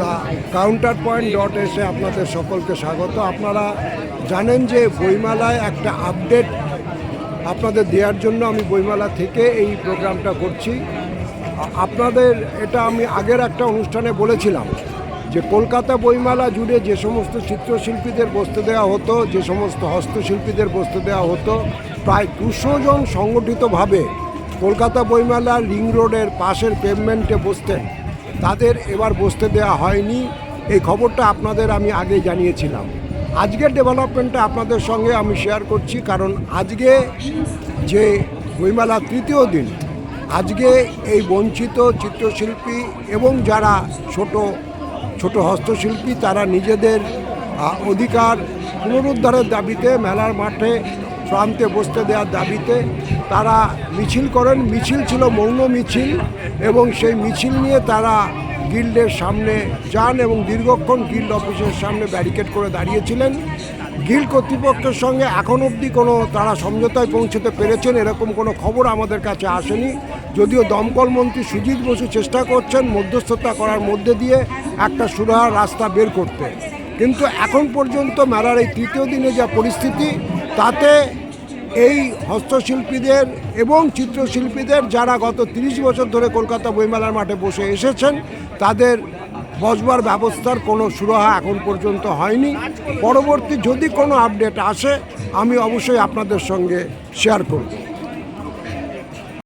The counter point dot এসে আপনাদের সকলকে স্বাগত। আপনারা জানেন যে বইমেলায় একটা আপডেট আপনাদের দেওয়ার জন্য আমি বইমেলা থেকে এই প্রোগ্রামটা করছি। আপনাদের এটা আমি আগের একটা অনুষ্ঠানে বলেছিলাম যে কলকাতা বইমেলা জুড়ে যে সমস্ত চিত্রশিল্পীদের বসতে দেওয়া হতো, যে সমস্ত হস্তশিল্পীদের বসতে দেওয়া হতো, প্রায় দুশো জন সংগঠিতভাবে কলকাতা বইমেলার রিং রোডের পাশের পেভমেন্টে বসতেন। তাদের এবার বসতে দেওয়া হয়নি। এই খবরটা আপনাদের আমি আগে জানিয়েছিলাম। আজকের ডেভেলপমেন্টটা আপনাদের সঙ্গে আমি শেয়ার করছি কারণ আজকে যে বইমেলার তৃতীয় দিন, আজকে এই বঞ্চিত চিত্রশিল্পী এবং যারা ছোট ছোট হস্তশিল্পী, তারা নিজেদের অধিকার পুনরুদ্ধারের দাবিতে, মেলার মাঠে, প্রান্তে বসতে দেওয়ার দাবিতে তারা মিছিল করেন। মিছিল ছিল মৌন মিছিল এবং সেই মিছিল নিয়ে তারা গিল্ডের সামনে যান এবং দীর্ঘক্ষণ গিল্ড অফিসের সামনে ব্যারিকেড করে দাঁড়িয়েছিলেন। গিল্ড কর্তৃপক্ষের সঙ্গে এখন অবধি কোনো তারা সমঝোতায় পৌঁছতে পেরেছেন এরকম কোনো খবর আমাদের কাছে আসেনি। যদিও দমকল মন্ত্রী সুজিত বসু চেষ্টা করছেন মধ্যস্থতা করার মধ্যে দিয়ে একটা সুরাহার রাস্তা বের করতে। কিন্তু এখন পর্যন্ত মেলার এই তৃতীয় দিনে যা পরিস্থিতি, তাতে এই হস্তশিল্পীদের এবং চিত্রশিল্পীদের যারা গত তিরিশ বছর ধরে কলকাতা বইমেলার মাঠে বসে এসেছেন, তাদের বসবার ব্যবস্থার কোনো সুরাহা এখন পর্যন্ত হয়নি। পরবর্তী যদি কোনো আপডেট আসে, আমি অবশ্যই আপনাদের সঙ্গে শেয়ার করব।